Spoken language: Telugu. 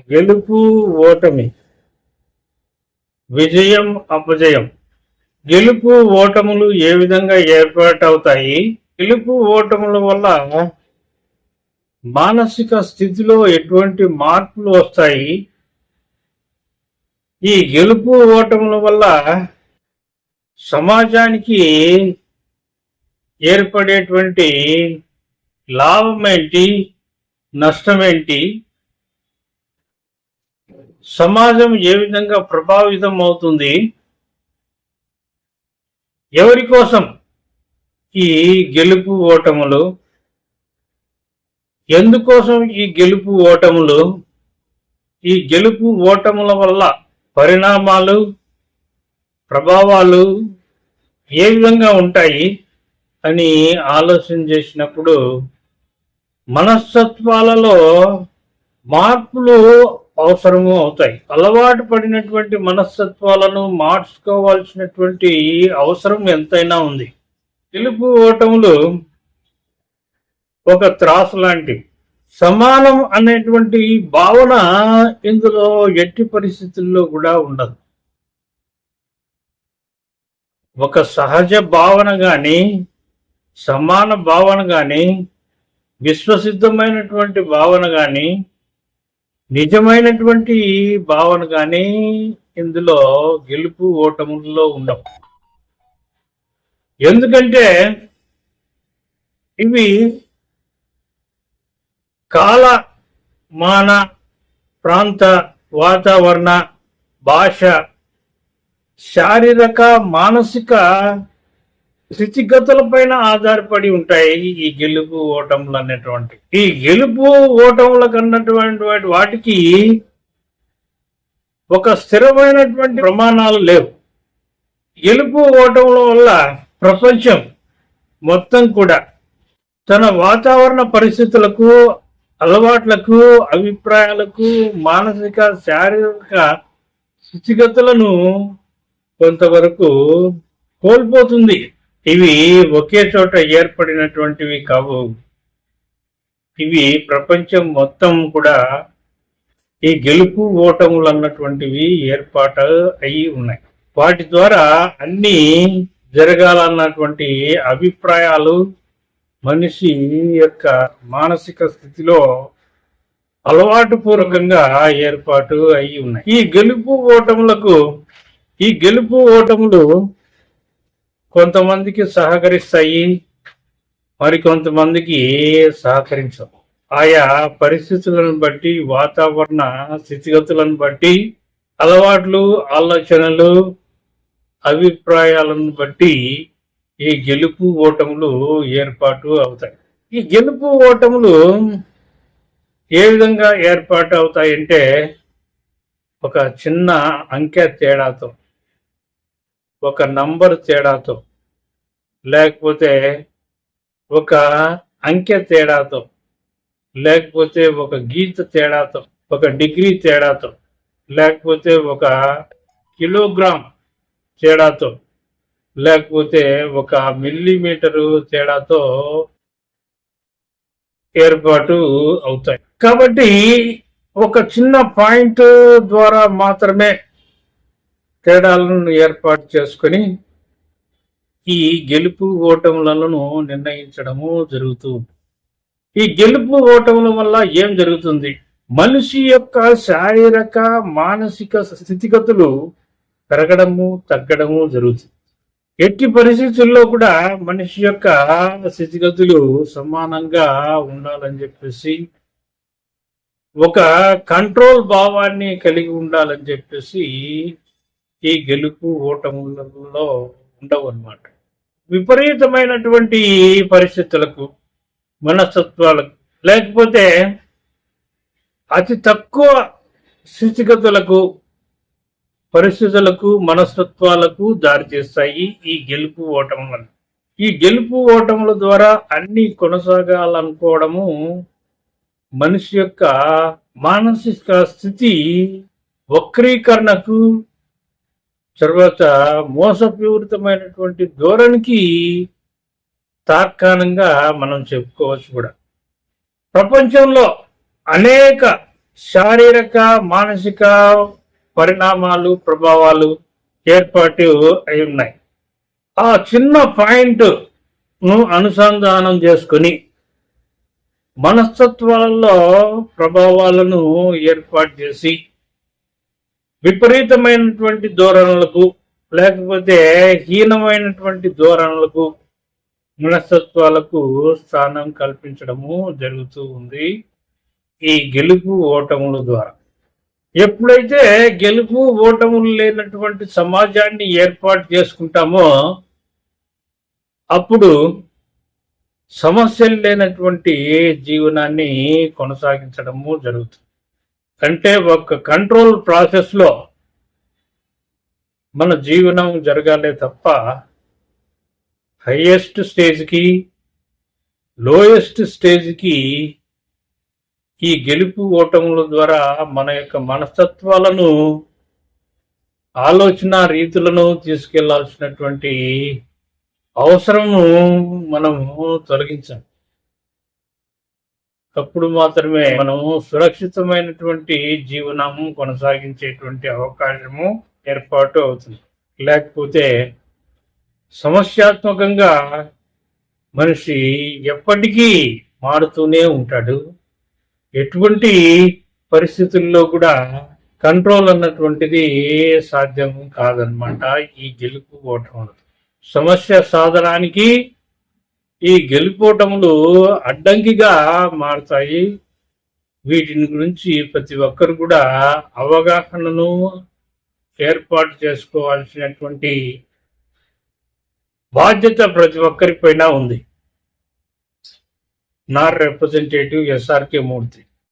గెలుపు ఓటమి. విజయం అపజయం. గెలుపు ఓటములు ఏ విధంగా ఏర్పాటవుతాయి? గెలుపు ఓటముల వల్ల మానసిక స్థితిలో ఎటువంటి మార్పులు వస్తాయి? ఈ గెలుపు ఓటముల వల్ల సమాజానికి ఏర్పడేటువంటి లాభం ఏంటి? నష్టం ఏంటి? సమాజం ఏ విధంగా ప్రభావితం అవుతుంది ఎవరి కోసం ఈ గెలుపు ఓటములు? ఎందుకోసం ఈ గెలుపు ఓటములు? ఈ గెలుపు ఓటముల వల్ల పరిణామాలు ప్రభావాలు ఏ విధంగా ఉంటాయి అని ఆలోచన చేసినప్పుడు మనస్తత్వాలలో మార్పులు అవసరము అవుతాయి. అలవాటు పడినటువంటి మనస్తత్వాలను మార్చుకోవాల్సినటువంటి అవసరం ఎంతైనా ఉంది. గెలుపు ఓటములు ఒక త్రాసు లాంటివి సమానం అనేటువంటి భావన ఇందులో ఎట్టి పరిస్థితుల్లో కూడా ఉండదు. ఒక సహజ భావన గాని సమాన భావన గాని విశ్వసిద్ధమైనటువంటి భావన కానీ నిజమైనటువంటి భావన కానీ ఇందులో గెలుపు ఓటముల్లో ఉండవు. ఎందుకంటే ఇవి కాల మాన ప్రాంత వాతావరణ భాష శారీరక మానసిక స్థితిగతులపైన ఆధారపడి ఉంటాయి ఈ గెలుపు ఓటములు అనేటువంటి ఈ గెలుపు ఓటములకు అన్నటువంటి వాటికి ఒక స్థిరమైనటువంటి ప్రమాణాలు లేవు. గెలుపు ఓటముల వల్ల ప్రపంచం మొత్తం కూడా తన వాతావరణ పరిస్థితులకు అలవాట్లకు అభిప్రాయాలకు మానసిక శారీరక స్థితిగతులను కొంతవరకు కోల్పోతుంది. ఇవి ఒకే చోట ఏర్పడినటువంటివి కావు. ఇవి ప్రపంచం మొత్తం కూడా ఈ గెలుపు ఓటములు అన్నటువంటివి ఏర్పాటు అయి ఉన్నాయి. వాటి ద్వారా అన్ని జరగాలన్నటువంటి అభిప్రాయాలు మనిషి యొక్క మానసిక స్థితిలో అలవాటు పూర్వకంగా ఏర్పాటు అయి ఉన్నాయి. ఈ గెలుపు ఓటములకు ఈ గెలుపు ఓటములు కొంతమందికి సహకరిస్తాయి మరి కొంతమందికి సహకరించవు. ఆయా పరిస్థితులను బట్టి వాతావరణ స్థితిగతులను బట్టి అలవాట్లు ఆలోచనలు అభిప్రాయాలను బట్టి ఈ గెలుపు ఓటములు ఏర్పాటు అవుతాయి. ఈ గెలుపు ఓటములు ఏ విధంగా ఏర్పాటు అవుతాయంటే ఒక చిన్న అంకె తేడాతో ఒక నంబర్ తేడాతో లేకపోతే ఒక అంకె తేడాతో లేకపోతే ఒక గీత తేడాతో ఒక డిగ్రీ తేడాతో లేకపోతే ఒక కిలోగ్రామ్ తేడాతో లేకపోతే ఒక మిల్లీమీటరు తేడాతో ఏర్పాటు అవుతాయి. కాబట్టి ఒక చిన్న పాయింట్ ద్వారా మాత్రమే తేడాలను ఏర్పాటు చేసుకొని ఈ గెలుపు ఓటములను నిర్ణయించడము జరుగుతూ ఈ గెలుపు ఓటముల వల్ల ఏం జరుగుతుంది? మనిషి యొక్క శారీరక మానసిక స్థితిగతులు పెరగడము తగ్గడము జరుగుతుంది. ఎట్టి పరిస్థితుల్లో కూడా మనిషి యొక్క స్థితిగతులు సమానంగా ఉండాలని చెప్పేసి ఒక కంట్రోల్ భావాన్ని కలిగి ఉండాలని చెప్పేసి ఈ గెలుపు ఓటములలో ఉండవు అన్నమాట విపరీతమైనటువంటి పరిస్థితులకు మనస్తత్వాలకు లేకపోతే అతి తక్కువ స్థితిగతులకు పరిస్థితులకు మనస్తత్వాలకు దారితీస్తాయి ఈ గెలుపు ఓటములను ఈ గెలుపు ఓటముల ద్వారా అన్ని కొనసాగాలనుకోవడము మనిషి యొక్క మానసిక స్థితి వక్రీకరణకు తర్వాత మోసపూరితమైనటువంటి ధోరణికి తార్కాణంగా మనం చెప్పుకోవచ్చు కూడా. ప్రపంచంలో అనేక శారీరక మానసిక పరిణామాలు ప్రభావాలు ఏర్పాటు అయి ఉన్నాయి. ఆ చిన్న పాయింట్ను అనుసంధానం చేసుకొని మనస్తత్వాలలో ప్రభావాలను ఏర్పాటు చేసి విపరీతమైనటువంటి ధోరణులకు లేకపోతే హీనమైనటువంటి ధోరణులకు మనస్తత్వాలకు స్థానం కల్పించడము జరుగుతూ ఉంది ఈ గెలుపు ఓటముల ద్వారా. ఎప్పుడైతే గెలుపు ఓటములు లేనటువంటి సమాజాన్ని ఏర్పాటు చేసుకుంటామో అప్పుడు సమస్యలు లేనటువంటి జీవనాన్ని కొనసాగించడము జరుగుతుంది. అంటే ఒక కంట్రోల్ ప్రాసెస్లో మన జీవనం జరగాలే తప్ప హైయెస్ట్ స్టేజ్కి లోయెస్ట్ స్టేజ్కి ఈ గెలుపు ఓటముల ద్వారా మన యొక్క మనస్తత్వాలను ఆలోచన రీతులను తీసుకెళ్ళాల్సినటువంటి అవసరము మనము తొలగించాలి. అప్పుడు మాత్రమే మనము సురక్షితమైనటువంటి జీవనము కొనసాగించేటువంటి అవకాశము ఏర్పాటు అవుతుంది. లేకపోతే సమస్యాత్మకంగా మనిషి ఎప్పటికీ మారుతూనే ఉంటాడు. ఎటువంటి పరిస్థితుల్లో కూడా కంట్రోల్ అన్నటువంటిది సాధ్యం కాదనమాట ఈ గెలుపు ఓటం సమస్య సాధనానికి ఈ గెలుపోటములు అడ్డంకిగా మారుతాయి. వీటిని గురించి ప్రతి ఒక్కరు కూడా అవగాహనను ఏర్పాటు చేసుకోవాల్సినటువంటి బాధ్యత ప్రతి ఒక్కరిపైన ఉంది. నా రిప్రజెంటేటివ్ ఎస్ఆర్కే మూర్తి